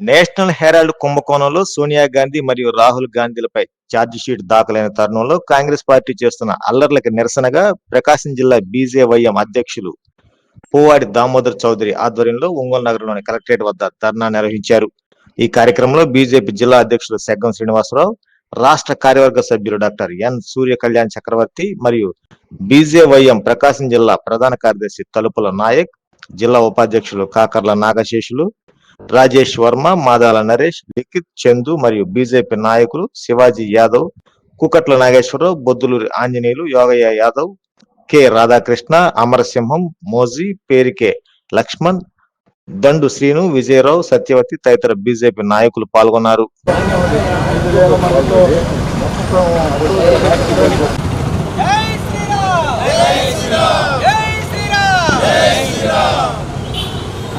National Herald కుంభకోణంలో సోనియా గాంధీ మరియు Rahul గాంధీలపై sheet దాఖలైన తరుణంలో కాంగ్రెస్ పార్టీ చేస్తున్న అల్లర్లకు నిరసనగా ప్రకాశం జిల్లా బీజేవైఎం అధ్యక్షులు పోవాడి దామోదర్ చౌదరి ఆధ్వర్యంలో ఒంగోలు నగరంలోని కలెక్టరేట్ వద్ద ధర్నా నిర్వహించారు. ఈ కార్యక్రమంలో బీజేపీ జిల్లా అధ్యక్షులు సెగ్గం శ్రీనివాసరావు రాష్ట్ర కార్యవర్గ సభ్యులు డాక్టర్ ఎన్ సూర్య కళ్యాణ్ చక్రవర్తి మరియు బీజేవైఎం ప్రకాశం జిల్లా ప్రధాన కార్యదర్శి తలుపుల నాయక్ జిల్లా ఉపాధ్యక్షులు కాకర్ల నాగశేషులు రాజేష్ వర్మ మాదాల నరేష్ లిఖిత్ చందు మరియు బీజేపీ నాయకులు శివాజీ యాదవ్ కుకట్ల నాగేశ్వరరావు బొద్దులూరి ఆంజనేయులు యోగయ్య యాదవ్ కె రాధాకృష్ణ అమరసింహం మోజీ పేరికే లక్ష్మణ్ దండు శ్రీను విజయరావు సత్యవతి తదితర బీజేపీ నాయకులు పాల్గొన్నారు.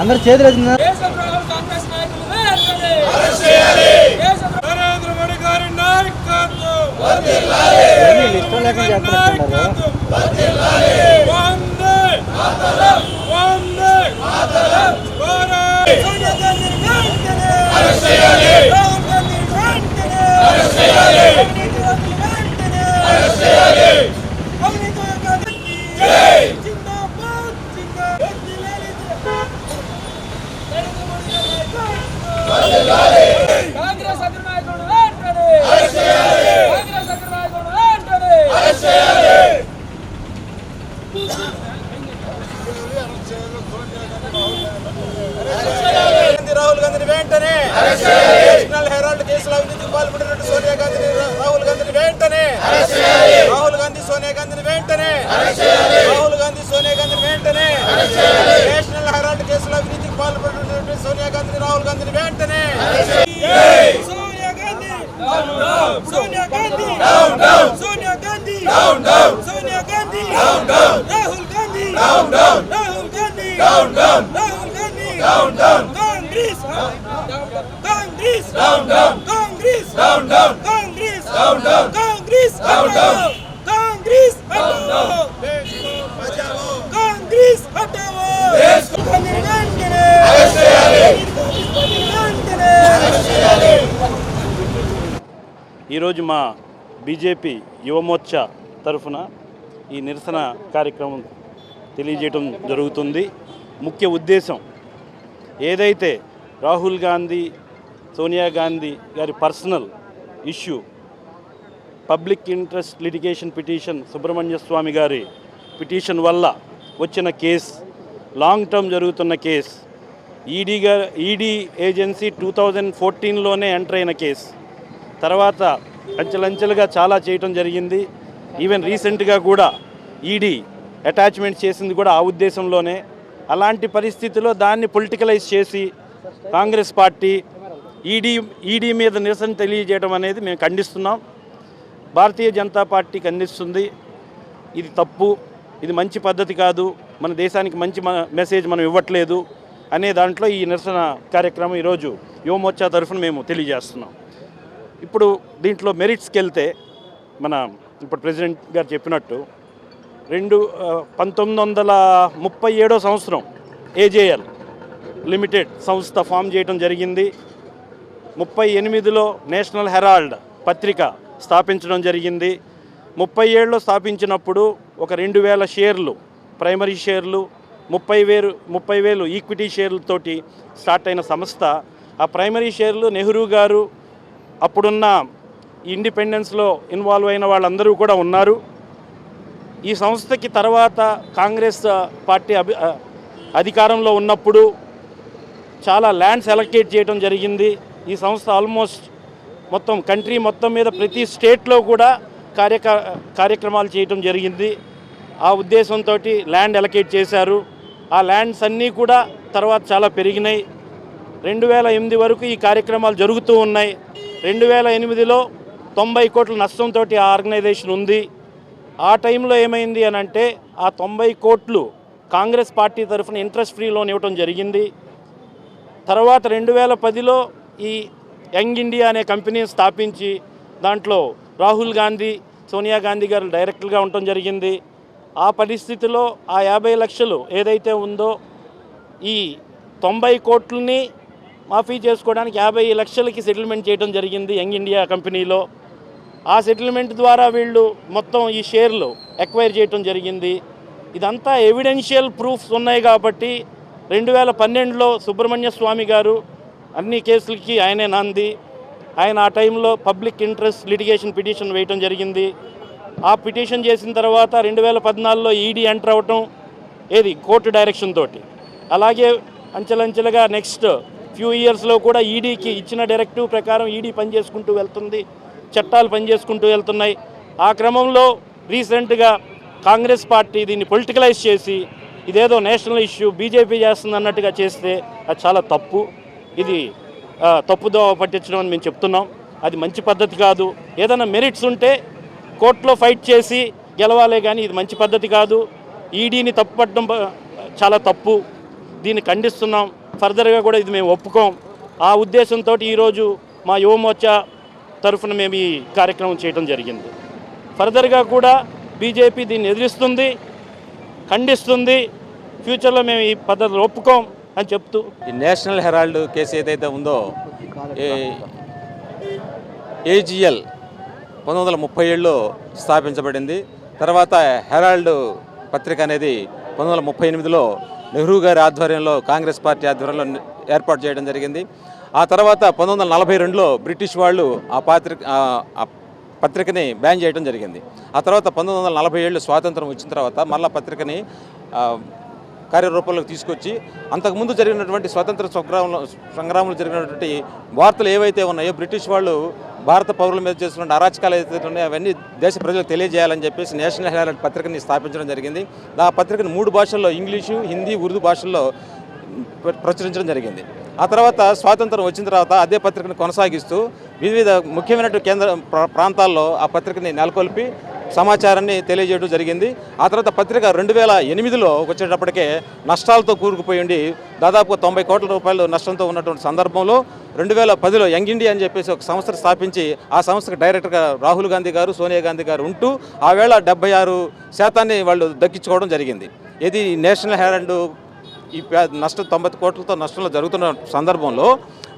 అందరు చేతులు ఎత్తున్నారు. దేశ ప్రజలు కాంగ్రెస్ నాయకులు వెంటనే అరెస్ట్ చేయాలి దేశ నరేంద్ర మోడీ గారి నాయకత్వం వర్ధిల్లాలి వీళ్ళు ఇష్టం లేకుండా చేస్తున్నట్టున్నారు. వర్ధిల్లాలి వందే మాతరం వందే మాతరం సోనియా గాంధీని వెంటనే అరెస్ట్ చేయాలి రాహుల్ గాంధీని వెంటనే అరెస్ట్ చేయాలి వెంటనే అరెస్ట్ చేయాలి అవినీతి గాంధీ జై జిందాబాద్ జిందాబాద్ వర్ధిల్లాలి నరేంద్ర మోడీ గారి నాయకత్వం కాంగ్రెస్ అగ్రనాయకుడు వెంటనే అరెస్ట్ చేయాలి కాంగ్రెస్ అగ్రనాయకుడు వెంటనే అరెస్ట్ చేయాలి గాంధీ రాహుల్ గాంధీని వెంటనే నేషనల్ హెరాల్డ్ కేసులో అవినీతికి పాల్పడినట్టు సోనియా గాంధీని రాహుల్ గాంధీని వెంటనే రాహుల్ గాంధీ సోనియా గాంధీని వెంటనే రాహుల్ గాంధీ సోనియా గాంధీని వెంటనే నేషనల్ హెరాల్డ్ కేసులో అవినీతికి పాల్పడినట్టు సోనియా గాంధీని రాహుల్ గాంధీని వెంటనే సోనియా గాంధీ సోనియా గాంధీ సోనియా గాంధీ సోనియా గాంధీ రాహుల్ గాంధీ రాహుల్ గాంధీ రాహుల్ గాంధీ కాంగ్రెస్ కాంగ్రెస్ కాంగ్రెస్ కాంగ్రెస్ కాంగ్రెస్ కాంగ్రెస్ హటాओ కాంగ్రెస్ హటాओ గాంధీని వెంటనే వెంటనే ఈరోజు మా బీజేపీ యువమోర్చా తరఫున ఈ నిరసన కార్యక్రమం తెలియజేయటం జరుగుతుంది. ముఖ్య ఉద్దేశం ఏదైతే రాహుల్ గాంధీ సోనియా గాంధీ గారి personal issue public interest litigation petition Subramanya Swamy గారి పిటిషన్ వల్ల వచ్చిన కేస్ లాంగ్ టర్మ్ జరుగుతున్న కేస్ ఈడీ గారు ఈడీ ఏజెన్సీ టూ థౌజండ్ ఫోర్టీన్లోనే ఎంటర్ అయిన కేస్ తర్వాత అంచెలంచెలుగా చాలా చేయటం జరిగింది. ఈవెన్ రీసెంట్గా కూడా ఈడీ అటాచ్మెంట్ చేసింది కూడా ఆ ఉద్దేశంలోనే. అలాంటి పరిస్థితిలో దాన్ని పొలిటికలైజ్ చేసి కాంగ్రెస్ పార్టీ ఈడీ ఈడీ మీద నిరసన తెలియజేయడం అనేది మేము ఖండిస్తున్నాం. భారతీయ జనతా పార్టీ ఖండిస్తుంది. ఇది తప్పు ఇది మంచి పద్ధతి కాదు మన దేశానికి మంచి మ- మెసేజ్ మనం ఇవ్వట్లేదు అనే దాంట్లో ఈ నిరసన కార్యక్రమం ఈరోజు యువమోర్చా తరఫున మేము తెలియజేస్తున్నాం. ఇప్పుడు దీంట్లో మెరిట్స్కి వెళ్తే మన ఇప్పుడు ప్రెసిడెంట్ గారు చెప్పినట్టు రెండు పంతొమ్మిది వందల ముప్పై ఏడో సంవత్సరం ఏజేఎల్ లిమిటెడ్ సంస్థ ఫామ్ చేయడం జరిగింది. ముప్పై ఎనిమిదిలో నేషనల్ హెరాల్డ్ పత్రిక స్థాపించడం జరిగింది. ముప్పై ఏళ్ళలో స్థాపించినప్పుడు ఒక రెండు వేల షేర్లు ప్రైమరీ షేర్లు ముప్పై వేలు ముప్పై వేలు ఈక్విటీ షేర్లతోటి స్టార్ట్ అయిన సంస్థ. ఆ ప్రైమరీ షేర్లు నెహ్రూ గారు అప్పుడున్న ఇండిపెండెన్స్లో ఇన్వాల్వ్ అయిన వాళ్ళందరూ కూడా ఉన్నారు. ఈ సంస్థకి తర్వాత కాంగ్రెస్ పార్టీ అభి అధికారంలో ఉన్నప్పుడు చాలా ల్యాండ్స్ అలొకేట్ చేయడం జరిగింది. ఈ సంస్థ ఆల్మోస్ట్ మొత్తం కంట్రీ మొత్తం మీద ప్రతి స్టేట్లో కూడా కార్యక కార్యక్రమాలు చేయటం జరిగింది. ఆ ఉద్దేశంతో ల్యాండ్ అలొకేట్ చేశారు. ఆ ల్యాండ్స్ అన్నీ కూడా తర్వాత చాలా పెరిగినాయి. రెండు వేల ఎనిమిది వరకు ఈ కార్యక్రమాలు జరుగుతూ ఉన్నాయి. రెండు వేల ఎనిమిదిలో తొంభై కోట్ల నష్టంతో ఆ ఆర్గనైజేషన్ ఉంది. ఆ టైంలో ఏమైంది అని అంటే ఆ తొంభై కోట్లు కాంగ్రెస్ పార్టీ తరఫున ఇంట్రెస్ట్ ఫ్రీ లోన్ ఇవ్వటం జరిగింది. తర్వాత రెండు వేల పదిలో ఈ యంగ్ ఇండియా అనే కంపెనీని స్థాపించి దాంట్లో రాహుల్ గాంధీ సోనియా గాంధీ గారు డైరెక్టర్గా ఉండటం జరిగింది. ఆ పరిస్థితిలో ఆ యాభై లక్షలు ఏదైతే ఉందో ఈ తొంభై కోట్లని మాఫీ చేసుకోవడానికి యాభై లక్షలకి సెటిల్మెంట్ చేయడం జరిగింది యంగ్ ఇండియా కంపెనీలో. ఆ సెటిల్మెంట్ ద్వారా వీళ్ళు మొత్తం ఈ షేర్లు ఎక్వైర్ చేయటం జరిగింది. ఇదంతా ఎవిడెన్షియల్ ప్రూఫ్స్ ఉన్నాయి కాబట్టి రెండు వేల పన్నెండులో సుబ్రహ్మణ్య స్వామి గారు అన్ని కేసులకి ఆయనే నాంది. ఆయన ఆ టైంలో పబ్లిక్ ఇంట్రెస్ట్ లిటిగేషన్ పిటిషన్ వేయటం జరిగింది. ఆ పిటిషన్ చేసిన తర్వాత రెండు వేల పద్నాలుగులో ఈడీ ఎంటర్ అవటం ఏది? కోర్టు డైరెక్షన్ తోటి. అలాగే అంచెలంచెలుగా నెక్స్ట్ ఫ్యూ ఇయర్స్లో కూడా ఈడీకి ఇచ్చిన డైరెక్టివ్ ప్రకారం ఈడీ పనిచేసుకుంటూ వెళ్తుంది. చట్టాలు పనిచేసుకుంటూ వెళ్తున్నాయి. ఆ క్రమంలో రీసెంట్గా కాంగ్రెస్ పార్టీ దీన్ని పొలిటికలైజ్ చేసి ఇదేదో నేషనల్ ఇష్యూ బీజేపీ చేస్తుంది అన్నట్టుగా చేస్తే అది చాలా తప్పు. ఇది తప్పుదో పట్టించడం అని మేము చెప్తున్నాం. అది మంచి పద్ధతి కాదు. ఏదైనా మెరిట్స్ ఉంటే కోర్టులో ఫైట్ చేసి గెలవాలే కానీ ఇది మంచి పద్ధతి కాదు. ఈడీని తప్పుపట్టడం పట్టడం చాలా తప్పు. దీన్ని ఖండిస్తున్నాం. ఫర్దర్గా కూడా ఇది మేము ఒప్పుకోం. ఆ ఉద్దేశంతో ఈరోజు మా యువమోర్చా తరఫున మేము ఈ కార్యక్రమం చేయడం జరిగింది. ఫర్దర్గా కూడా బీజేపీ దీన్ని ఎదిరిస్తుంది ఖండిస్తుంది. ఫ్యూచర్లో మేము ఈ పద్ధతులు ఒప్పుకోం అని చెప్తూ ఈ నేషనల్ హెరాల్డ్ కేసు ఏదైతే ఉందో ఏజిఎల్ పంతొమ్మిది వందల ముప్పై ఏడులో స్థాపించబడింది. తర్వాత హెరాల్డ్ పత్రిక అనేది పంతొమ్మిది వందల ముప్పై ఎనిమిదిలో నెహ్రూ గారి ఆధ్వర్యంలో కాంగ్రెస్ పార్టీ ఆధ్వర్యంలో ఏర్పాటు చేయడం జరిగింది. ఆ తర్వాత పంతొమ్మిది వందల నలభై రెండులో బ్రిటిష్ వాళ్ళు ఆ పాత్రిక ఆ- పత్రికని బ్యాన్ చేయడం జరిగింది. ఆ తర్వాత పంతొమ్మిది వందల నలభై ఏళ్ళు స్వాతంత్రం వచ్చిన తర్వాత మళ్ళా పత్రికని కార్యరూపంలోకి తీసుకొచ్చి అంతకుముందు జరిగినటువంటి స్వాతంత్ర సంగ్రామంలో సంగ్రామంలో జరిగినటువంటి వార్తలు ఏవైతే ఉన్నాయో బ్రిటిష్ వాళ్ళు భారత పౌరుల మీద చేస్తున్న అరాచకాలు ఏదైతే ఉన్నాయో అవన్నీ దేశ ప్రజలకు తెలియజేయాలని చెప్పేసి నేషనల్ హెరాల్డ్ పత్రికని స్థాపించడం జరిగింది. ఆ పత్రికను మూడు భాషల్లో ఇంగ్లీషు హిందీ ఉర్దూ భాషల్లో ప్రచురించడం జరిగింది. ఆ తర్వాత స్వాతంత్రం వచ్చిన తర్వాత అదే పత్రికను కొనసాగిస్తూ వివిధ ముఖ్యమైనటువంటి కేంద్ర ప్రాంతాల్లో ఆ పత్రికని నెలకొల్పి సమాచారాన్ని తెలియజేయడం జరిగింది. ఆ తర్వాత పత్రిక రెండు వేల ఎనిమిదిలో వచ్చేటప్పటికే నష్టాలతో కూరుకుపోయి ఉండి దాదాపు తొంభై కోట్ల రూపాయలు నష్టంతో ఉన్నటువంటి సందర్భంలో రెండు వేల పదిలో యంగ్ ఇండియా అని చెప్పేసి ఒక సంస్థను స్థాపించి ఆ సంస్థకు డైరెక్టర్గా రాహుల్ గాంధీ గారు సోనియా గాంధీ గారు ఉంటూ ఆ వేళ డెబ్బై ఆరు శాతాన్ని వాళ్ళు దక్కించుకోవడం జరిగింది. ఇది నేషనల్ హెరాల్డ్ ఈ పే- నష్టం తొంభై కోట్లతో నష్టంలో జరుగుతున్న సందర్భంలో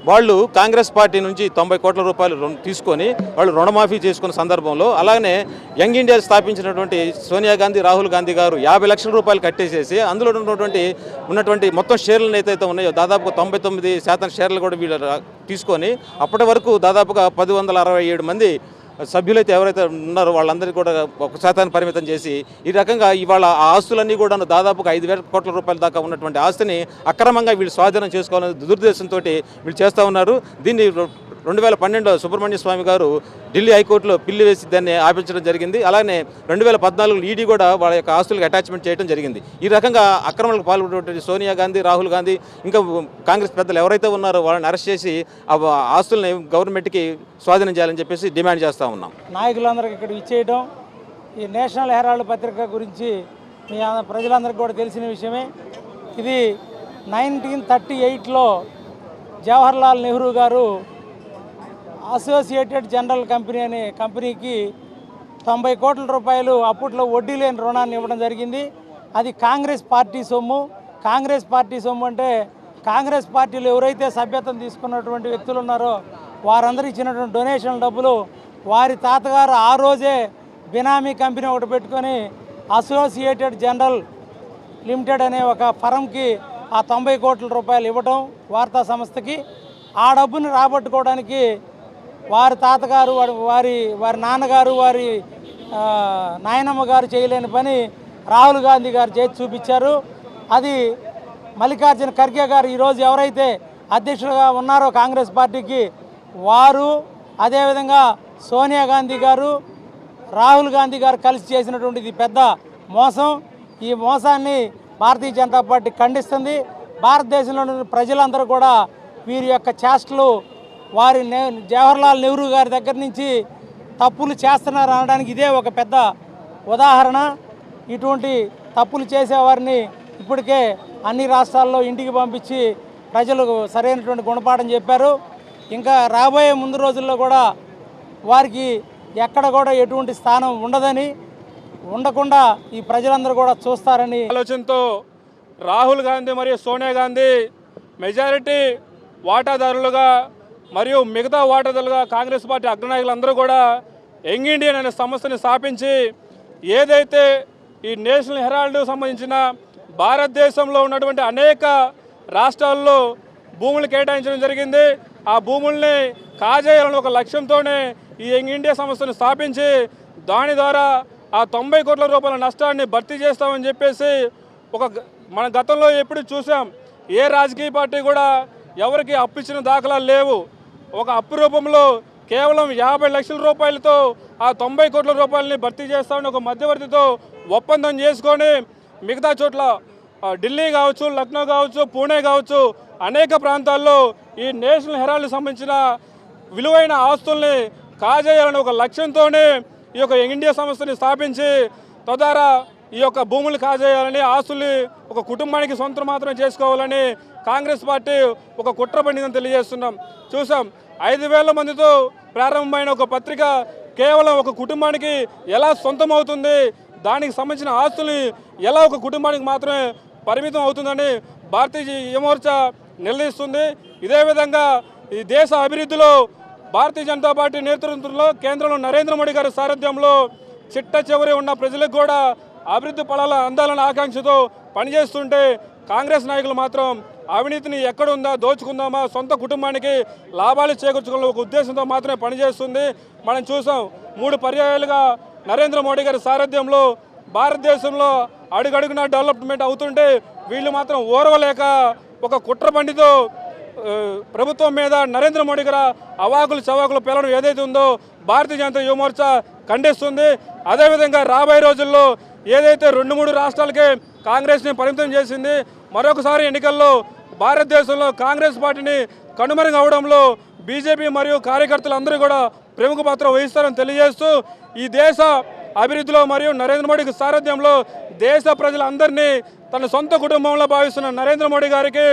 వాళ్ళు కాంగ్రెస్ పార్టీ నుంచి తొంభై కోట్ల రూపాయలు తీసుకొని వాళ్ళు రుణమాఫీ చేసుకున్న సందర్భంలో అలాగనే యంగ్ ఇండియా స్థాపించినటువంటి సోనియా గాంధీ రాహుల్ గాంధీ గారు యాభై లక్షల రూపాయలు కట్టేసేసి అందులో ఉన్నటువంటి ఉన్నటువంటి మొత్తం షేర్లను ఏదైతే ఉన్నాయో దాదాపు తొంభై తొమ్మిది శాతం షేర్లు కూడా వీళ్ళు తీసుకొని అప్పటి వరకు దాదాపుగా పది వందల అరవై ఏడు మంది సభ్యులైతే ఎవరైతే ఉన్నారో వాళ్ళందరికీ కూడా ఒక శాతాన్ని పరిమితం చేసి ఈ రకంగా ఇవాళ ఆ ఆస్తులన్నీ కూడా దాదాపుగా ఐదు వేల కోట్ల రూపాయల దాకా ఉన్నటువంటి ఆస్తిని అక్రమంగా వీళ్ళు స్వాధీనం చేసుకోవాలనే దురుద్దేశంతో వీళ్ళు చేస్తూ ఉన్నారు. దీన్ని రెండు వేల పన్నెండులో సుబ్రహ్మణ్య స్వామి గారు ఢిల్లీ హైకోర్టులో పిల్లి వేసి దాన్ని ఆపించడం జరిగింది. అలానే రెండు వేల పద్నాలుగులో ఈడీ కూడా వాళ్ళ యొక్క ఆస్తులకు అటాచ్మెంట్ చేయడం జరిగింది. ఈ రకంగా అక్రమాలకు పాల్పడేటువంటి సోనియా గాంధీ రాహుల్ గాంధీ ఇంకా కాంగ్రెస్ పెద్దలు ఎవరైతే ఉన్నారో వాళ్ళని అరెస్ట్ చేసి ఆ ఆస్తుల్ని గవర్నమెంట్కి స్వాధీనం చేయాలని చెప్పేసి డిమాండ్ చేస్తూ ఉన్నాం. నాయకులందరికీ ఇక్కడ ఇచ్చేయడం ఈ నేషనల్ హెరాల్డ్ పత్రిక గురించి మీ ప్రజలందరికీ కూడా తెలిసిన విషయమే. ఇది నైన్టీన్ థర్టీ ఎయిట్లో జవహర్లాల్ నెహ్రూ గారు అసోసియేటెడ్ జనరల్ కంపెనీ అనే కంపెనీకి తొంభై కోట్ల రూపాయలు అప్పట్లో వడ్డీ లేని రుణాన్ని ఇవ్వడం జరిగింది. అది కాంగ్రెస్ పార్టీ సొమ్ము. కాంగ్రెస్ పార్టీ సొమ్ము అంటే కాంగ్రెస్ పార్టీలు ఎవరైతే సభ్యత్వం తీసుకున్నటువంటి వ్యక్తులు ఉన్నారో వారందరూ ఇచ్చినటువంటి డొనేషన్ డబ్బులు వారి తాతగారు ఆ రోజే బినామీ కంపెనీ ఒకటి పెట్టుకొని అసోసియేటెడ్ జనరల్ లిమిటెడ్ అనే ఒక ఫరంకి ఆ తొంభై కోట్ల రూపాయలు ఇవ్వటం వార్తా సంస్థకి. ఆ డబ్బుని రాబట్టుకోవడానికి వారి తాతగారు వారి వారి వారి నాన్నగారు వారి నాయనమ్మ గారు చేయలేని పని రాహుల్ గాంధీ గారు చేసి చూపించారు. అది మల్లికార్జున ఖర్గే గారు ఈరోజు ఎవరైతే అధ్యక్షులుగా ఉన్నారో కాంగ్రెస్ పార్టీకి వారు అదేవిధంగా సోనియా గాంధీ గారు రాహుల్ గాంధీ గారు కలిసి చేసినటువంటిది పెద్ద మోసం. ఈ మోసాన్ని భారతీయ జనతా పార్టీ ఖండిస్తుంది. భారతదేశంలోని ప్రజలందరూ కూడా వీరి యొక్క చేష్టలు వారి జవహర్లాల్ నెహ్రూ గారి దగ్గర నుంచి తప్పులు చేస్తున్నారు అనడానికి ఇదే ఒక పెద్ద ఉదాహరణ. ఇటువంటి తప్పులు చేసేవారిని ఇప్పటికే అన్ని రాష్ట్రాల్లో ఇంటికి పంపించి ప్రజలకు సరైనటువంటి గుణపాఠం చెప్పారు. ఇంకా రాబోయే ముందు రోజుల్లో కూడా వారికి ఎక్కడ కూడా ఎటువంటి స్థానం ఉండదని ఉండకుండా ఈ ప్రజలందరూ కూడా చూస్తారని ఆలోచనతో రాహుల్ గాంధీ మరియు సోనియా గాంధీ మెజారిటీ వాటాదారులుగా మరియు మిగతా వాటాదారులుగా కాంగ్రెస్ పార్టీ అగ్రనాయకులందరూ కూడా యంగ్ ఇండియన్ అనే సంస్థని స్థాపించి ఏదైతే ఈ నేషనల్ హెరాల్డ్ సంబంధించిన భారతదేశంలో ఉన్నటువంటి అనేక రాష్ట్రాల్లో భూములు కేటాయించడం జరిగింది. ఆ భూముల్ని కాజేయాలని ఒక లక్ష్యంతోనే ఈ యంగ్ ఇండియా సంస్థను స్థాపించి దాని ద్వారా ఆ తొంభై కోట్ల రూపాయల నష్టాన్ని భర్తీ చేస్తామని చెప్పేసి ఒక మన గతంలో ఎప్పుడు చూసాం. ఏ రాజకీయ పార్టీ కూడా ఎవరికి అప్పు ఇచ్చిన దాఖలాలు లేవు. ఒక అప్పు రూపంలో కేవలం యాభై లక్షల రూపాయలతో ఆ తొంభై కోట్ల రూపాయలని భర్తీ చేస్తామని ఒక మధ్యవర్తితో ఒప్పందం చేసుకొని మిగతా చోట్ల ఢిల్లీ కావచ్చు లక్నో కావచ్చు పూణే కావచ్చు అనేక ప్రాంతాల్లో ఈ నేషనల్ హెరాల్డ్ సంబంధించిన విలువైన ఆస్తుల్ని కాజేయాలని ఒక లక్ష్యంతోనే ఈ యొక్క ఇండియా సంస్థని స్థాపించి తద్వారా ఈ యొక్క భూములు కాజేయాలని ఆస్తుల్ని ఒక కుటుంబానికి సొంతం మాత్రమే చేసుకోవాలని కాంగ్రెస్ పార్టీ ఒక కుట్ర పండిందని తెలియజేస్తున్నాం. చూసాం ఐదు వేల మందితో ప్రారంభమైన ఒక పత్రిక కేవలం ఒక కుటుంబానికి ఎలా సొంతం అవుతుంది దానికి సంబంధించిన ఆస్తుల్ని ఎలా ఒక కుటుంబానికి మాత్రమే పరిమితం అవుతుందని భారతీయ యువమోర్చా నిలదీస్తుంది. ఇదే విధంగా ఈ దేశ అభివృద్ధిలో భారతీయ జనతా పార్టీ నేతృత్వంలో కేంద్రంలో నరేంద్ర మోడీ గారి సారథ్యంలో చిట్ట చివరి ఉన్న ప్రజలకు కూడా అభివృద్ధి ఫలాల అందాలనే ఆకాంక్షతో పనిచేస్తుంటే కాంగ్రెస్ నాయకులు మాత్రం అవినీతిని ఎక్కడుందా దోచుకుందామా సొంత కుటుంబానికి లాభాలు చేకూర్చుకున్న ఒక ఉద్దేశంతో మాత్రమే పనిచేస్తుంది. మనం చూసాం మూడు పర్యాయాలుగా నరేంద్ర మోడీ గారి సారథ్యంలో భారతదేశంలో అడుగడుగున డెవలప్మెంట్ అవుతుంటే వీళ్ళు మాత్రం ఓర్వలేక ఒక కుట్ర బండితో ప్రభుత్వం మీద నరేంద్ర మోడీ గారు అవాకులు చవాకులు పేలడం ఏదైతే ఉందో భారతీయ జనతా యువమోర్చా ఖండిస్తుంది. అదేవిధంగా రాబోయే రోజుల్లో ఏదైతే రెండు మూడు రాష్ట్రాలకే కాంగ్రెస్ని పరిమితం చేసింది మరొకసారి ఎన్నికల్లో భారతదేశంలో కాంగ్రెస్ పార్టీని కనుమరుగు అవడంలో బీజేపీ మరియు కార్యకర్తలు అందరూ కూడా ప్రముఖ పాత్ర వహిస్తారని తెలియజేస్తూ ఈ దేశ అభివృద్ధిలో మరియు నరేంద్ర మోడీకి సారథ్యంలో దేశ ప్రజలందరినీ తన సొంత కుటుంబంలో భావిస్తున్న నరేంద్ర మోడీ గారికి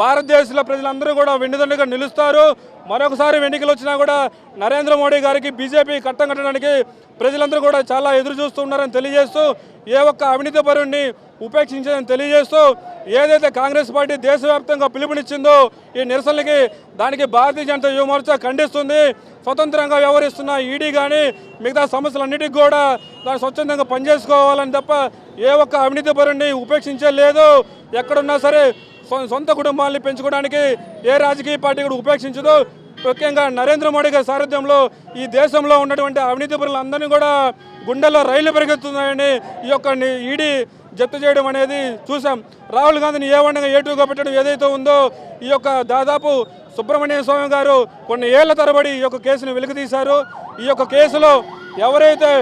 భారతదేశంలో ప్రజలందరూ కూడా వెండిదండుగా నిలుస్తారు. మరొకసారి ఎన్నికలు వచ్చినా కూడా నరేంద్ర మోడీ గారికి బీజేపీ కట్టం కట్టడానికి ప్రజలందరూ కూడా చాలా ఎదురు చూస్తున్నారని తెలియజేస్తూ ఏ ఒక్క అవినీతి పరుణ్ణి ఉపేక్షించదని తెలియజేస్తూ ఏదైతే కాంగ్రెస్ పార్టీ దేశవ్యాప్తంగా పిలుపునిచ్చిందో ఈ నిరసనలకి దానికి భారతీయ జనతా యువ మోర్చా ఖండిస్తుంది. స్వతంత్రంగా వ్యవహరిస్తున్న ఈడీ కానీ మిగతా సమస్యలన్నిటికీ కూడా దాన్ని స్వచ్ఛందంగా పనిచేసుకోవాలని తప్ప ఏ ఒక్క అవినీతి పరుణ్ణి ఉపేక్షించే లేదు. ఎక్కడున్నా సరే సొంత కుటుంబాన్ని పెంచుకోవడానికి ఏ రాజకీయ పార్టీ కూడా ఉపేక్షించదు. ముఖ్యంగా నరేంద్ర మోడీ గారి సారథ్యంలో ఈ దేశంలో ఉన్నటువంటి అవినీతి పరులందరినీ కూడా గుండెల్లో రైళ్ళు పెరుగుతున్నాయని ఈ యొక్క ఈడీ జప్తు చేయడం అనేది చూసాం రాహుల్ గాంధీని ఏ వండగా ఏటుగా పెట్టడం ఏదైతే ఉందో ఈ యొక్క దాదాపు సుబ్రహ్మణ్య స్వామి గారు కొన్ని ఏళ్ళ తరబడి ఈ యొక్క కేసును వెలుగుతీశారు ఈ యొక్క కేసులో ఎవరైతే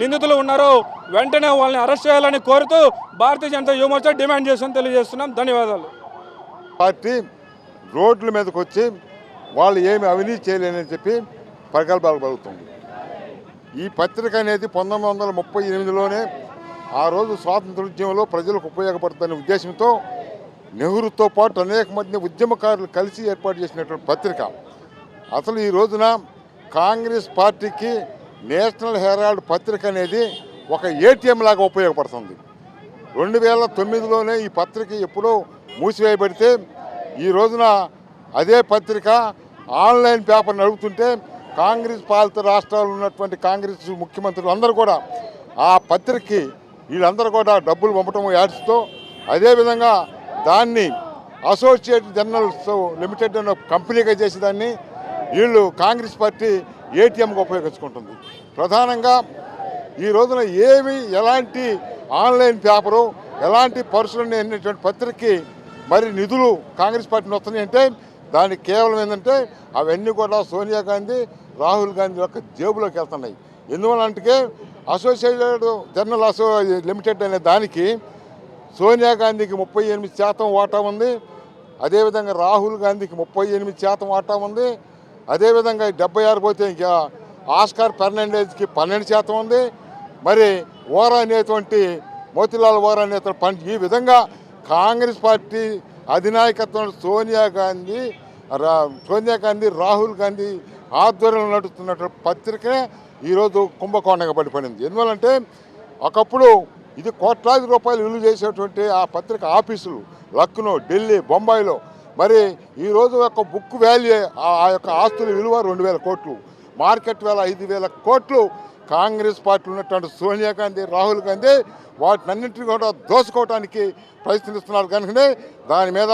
నిందితులు ఉన్నారో వెంటనే వాళ్ళని అరెస్ట్ చేయాలని కోరుతూ భారతీయ జనతా యువమోర్చా డిమాండ్ చేస్తుందని తెలియజేస్తున్నాం. ధన్యవాదాలు. పార్టీ రోడ్ల మీదకి వచ్చి వాళ్ళు ఏమి అవినీతి చేయలేనని చెప్పి ప్రగల్భాలు పలుకుతుంది. ఈ పత్రిక అనేది పంతొమ్మిది వందల ముప్పై ఎనిమిదిలోనే ఆ రోజు స్వాతంత్రోద్యమంలో ప్రజలకు ఉపయోగపడుతున్న ఉద్దేశంతో నెహ్రూతో పాటు అనేక మంది ఉద్యమకారులు కలిసి ఏర్పాటు చేసినటువంటి పత్రిక. అసలు ఈ రోజున కాంగ్రెస్ పార్టీకి నేషనల్ హెరాల్డ్ పత్రిక అనేది ఒక ఏటీఎం లాగా ఉపయోగపడుతుంది. రెండు వేల తొమ్మిదిలోనే ఈ పత్రిక ఎప్పుడో మూసివేయబడితే ఈ రోజున అదే పత్రిక ఆన్లైన్ పేపర్ నడుపుతుంటే కాంగ్రెస్ పాలిత రాష్ట్రాలు ఉన్నటువంటి కాంగ్రెస్ ముఖ్యమంత్రులు అందరూ కూడా ఆ పత్రికకి వీళ్ళందరూ కూడా డబ్బులు పంపటం యాడ్స్తో అదేవిధంగా దాన్ని అసోసియేట్ జర్నల్స్ లిమిటెడ్ అనే కంపెనీగా చేసి దాన్ని వీళ్ళు కాంగ్రెస్ పార్టీ ఏటీఎంగా ఉపయోగించుకుంటుంది. ప్రధానంగా ఈ రోజున ఏమి ఎలాంటి ఆన్లైన్ పేపరు ఎలాంటి పరుషులు అనేటువంటి పత్రికకి మరి నిధులు కాంగ్రెస్ పార్టీని వస్తున్నాయంటే దానికి కేవలం ఏంటంటే అవన్నీ కూడా సోనియా గాంధీ రాహుల్ గాంధీ యొక్క జేబులోకి వెళ్తున్నాయి. ఎందువల్లంటే అసోసియేటెడ్ జర్నల్ అసో లిమిటెడ్ అనే దానికి సోనియా గాంధీకి ముప్పై ఎనిమిది శాతం వాటా ఉంది. అదేవిధంగా రాహుల్ గాంధీకి ముప్పై ఎనిమిది శాతం వాటా ఉంది. అదేవిధంగా డెబ్బై ఆరు పోతే ఇంకా ఆస్కార్ ఫెర్నాండేజ్కి పన్నెండు శాతం ఉంది. మరి ఓరా అనేటువంటి మోతిలాల్ ఓరా అనేటువంటి పని ఈ విధంగా కాంగ్రెస్ పార్టీ అధినాయకత్వం సోనియా గాంధీ రా సోనియా గాంధీ రాహుల్ గాంధీ ఆధ్వర్యంలో నడుస్తున్నటువంటి పత్రికనే ఈరోజు కుంభకోణంగా పడిపోయింది. ఎందువల్లంటే ఒకప్పుడు ఇది కోట్లాది రూపాయలు విలువ చేసేటువంటి ఆ పత్రిక ఆఫీసులు లక్నో ఢిల్లీ బొంబాయిలో మరి ఈరోజు యొక్క బుక్ వాల్యూ ఆ- ఆ యొక్క ఆస్తుల విలువ రెండు వేల కోట్లు మార్కెట్ వేల ఐదు వేల కోట్లు కాంగ్రెస్ పార్టీ ఉన్నటువంటి సోనియా గాంధీ రాహుల్ గాంధీ వాటినన్నింటినీ కూడా దోసుకోవడానికి ప్రయత్నిస్తున్నారు. కనుకనే దాని మీద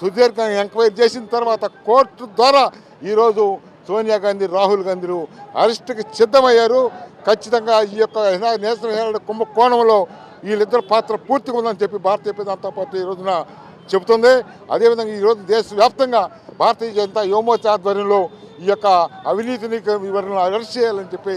సుదీర్ఘంగా ఎంక్వైరీ చేసిన తర్వాత కోర్టు ద్వారా ఈరోజు సోనియా గాంధీ రాహుల్ గాంధీలు అరెస్టుకి సిద్ధమయ్యారు. ఖచ్చితంగా ఈ యొక్క నేషనల్ హెరాల్డ్ కుంభకోణంలో వీళ్ళిద్దరు పాత్ర పూర్తిగా ఉందని చెప్పి భారతీయ జనతా పార్టీ ఈ రోజున చెబుతుంది. అదేవిధంగా ఈరోజు దేశవ్యాప్తంగా భారతీయ జనతా యువమోర్చా ఆధ్వర్యంలో ఈ యొక్క అవినీతిని వివరణ అరెస్ట్ చేయాలని చెప్పి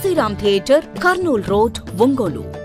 Kashiram theatre Kurnool road Ongole.